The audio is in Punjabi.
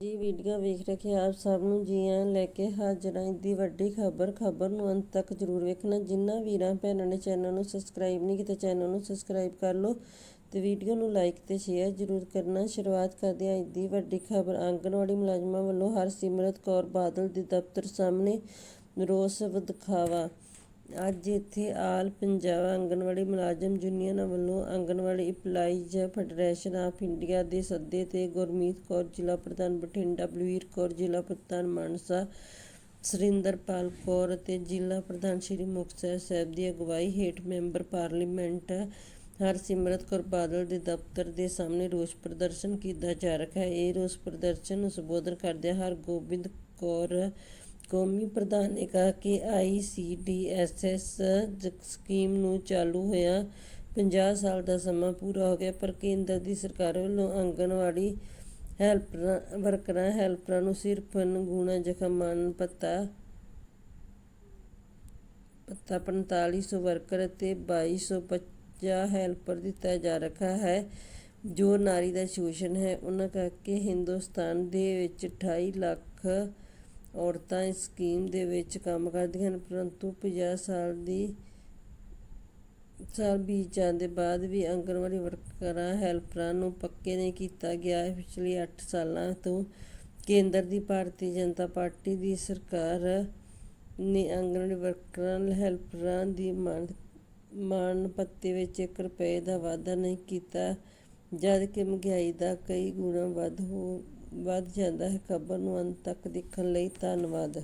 ਜੀ, ਵੀਡੀਓ ਵੇਖ ਰੱਖੇ ਆਪ ਸਭ ਨੂੰ ਜੀ ਆਇਆਂ ਲੈ ਕੇ ਹਾਜ਼ਰ ਹਾਂ ਦੀ ਵੱਡੀ ਖਬਰ ਖਬਰ ਨੂੰ ਅੰਤ ਤੱਕ ਜ਼ਰੂਰ ਵੇਖਣਾ। ਜਿਨ੍ਹਾਂ ਵੀਰਾਂ, ਭੈਣਾਂ ਨੇ ਚੈਨਲ ਨੂੰ ਸਬਸਕ੍ਰਾਈਬ ਨਹੀਂ ਕੀਤਾ, ਚੈਨਲ ਨੂੰ ਸਬਸਕ੍ਰਾਈਬ ਕਰ ਲਓ ਤੇ ਵੀਡੀਓ ਨੂੰ ਲਾਈਕ ਤੇ ਸ਼ੇਅਰ ਜ਼ਰੂਰ ਕਰਨਾ। ਸ਼ੁਰੂਆਤ ਕਰਦੇ ਹਾਂ ਦੀ ਵੱਡੀ ਖਬਰ। ਆਂਗਣਵਾੜੀ ਮੁਲਾਜ਼ਮਾਂ ਵੱਲੋਂ ਹਰਸਿਮਰਤ ਕੌਰ ਬਾਦਲ ਦੇ ਦਫ਼ਤਰ ਸਾਹਮਣੇ ਰੋਸ ਵਿਖਾਵਾ। ਅੱਜ ਇੱਥੇ ਆਲ ਪੰਜਾਬ ਆਂਗਣਵਾੜੀ ਮੁਲਾਜ਼ਮ ਯੂਨੀਅਨ ਵੱਲੋਂ Anganwadi employees federation of India ਦੇ ਸੱਦੇ ਤੇ ਗੁਰਮੀਤ ਕੌਰ, ਜ਼ਿਲ੍ਹਾ ਪ੍ਰਧਾਨ ਬਠਿੰਡਾ, ਬਲਵੀਰ ਕੌਰ, ਜ਼ਿਲ੍ਹਾ ਪ੍ਰਧਾਨ ਮਾਨਸਾ, ਸੁਰਿੰਦਰਪਾਲ ਕੌਰ ਅਤੇ ਜ਼ਿਲ੍ਹਾ ਪ੍ਰਧਾਨ ਸ਼੍ਰੀ ਮੁਕਤਸਰ ਸਾਹਿਬ ਦੀ ਅਗਵਾਈ ਹੇਠ ਮੈਂਬਰ ਪਾਰਲੀਮੈਂਟ ਹਰਸਿਮਰਤ ਕੌਰ ਬਾਦਲ ਦੇ ਦਫ਼ਤਰ ਦੇ ਸਾਹਮਣੇ ਰੋਸ ਪ੍ਰਦਰਸ਼ਨ ਕੀਤਾ ਜਾ ਰਿਹਾ ਹੈ। ਇਹ ਰੋਸ ਪ੍ਰਦਰਸ਼ਨ ਨੂੰ ਸੰਬੋਧਨ ਕਰਦਿਆਂ ਹਰਗੋਬਿੰਦ ਕੌਰ ਕੌਮੀ ਪ੍ਰਧਾਨ ਨੇ ਕਿਹਾ ਕਿ I C D S ICDSS scheme ਨੂੰ ਚਾਲੂ ਹੋਇਆ 50 ਸਾਲ ਦਾ ਸਮਾਂ ਪੂਰਾ ਹੋ ਗਿਆ, ਪਰ ਕੇਂਦਰ ਦੀ ਸਰਕਾਰ ਵੱਲੋਂ ਆਂਗਣਵਾੜੀ ਹੈਲਪਰਾਂ, ਵਰਕਰਾਂ, ਹੈਲਪਰਾਂ ਨੂੰ ਸਿਰਫ ਨਗੂਣਾ ਜ਼ਖਮ ਮਾਨ ਪੱਤਾ ਪੱਤਾ 4500 ਵਰਕਰ ਅਤੇ 2250 ਹੈਲਪਰ ਦਿੱਤਾ ਜਾ ਰਿਹਾ ਹੈ, ਜੋ ਨਾਰੀ ਦਾ ਸ਼ੋਸ਼ਣ ਹੈ। ਉਹਨਾਂ ਕਰਕੇ ਹਿੰਦੁਸਤਾਨ ਦੇ ਵਿੱਚ 28 ਲੱਖ ਔਰਤਾਂ ਇਸ ਸਕੀਮ ਦੇ ਵਿੱਚ ਕੰਮ ਕਰਦੀਆਂ ਹਨ, ਪਰੰਤੂ 50 ਸਾਲ ਦੀ ਸਾਲ ਬੀਤ ਜਾਣ ਦੇ ਬਾਅਦ ਵੀ ਆਂਗਣਵਾੜੀ ਵਰਕਰਾਂ, ਹੈਲਪਰਾਂ ਨੂੰ ਪੱਕੇ ਨਹੀਂ ਕੀਤਾ ਗਿਆ। ਪਿਛਲੇ 8 ਸਾਲਾਂ ਤੋਂ ਕੇਂਦਰ ਦੀ ਭਾਰਤੀ ਜਨਤਾ ਪਾਰਟੀ ਦੀ ਸਰਕਾਰ ਨੇ ਆਂਗਣਵਾੜੀ ਵਰਕਰਾਂ, ਹੈਲਪਰਾਂ ਦੀ ਮਾਨ ਮਾਨ ਪੱਤੇ ਵਿੱਚ 1 ਰੁਪਏ ਦਾ ਵਾਧਾ ਨਹੀਂ ਕੀਤਾ ਜਦ ਕਿ ਮਹਿੰਗਾਈ ਦਾ ਕਈ ਗੁਣਾ ਵੱਧ ਹੋ ਵੱਧ ਜਾਂਦਾ ਹੈ। ਖਬਰ ਨੂੰ ਅੰਤ ਤੱਕ ਦੇਖਣ ਲਈ ਧੰਨਵਾਦ।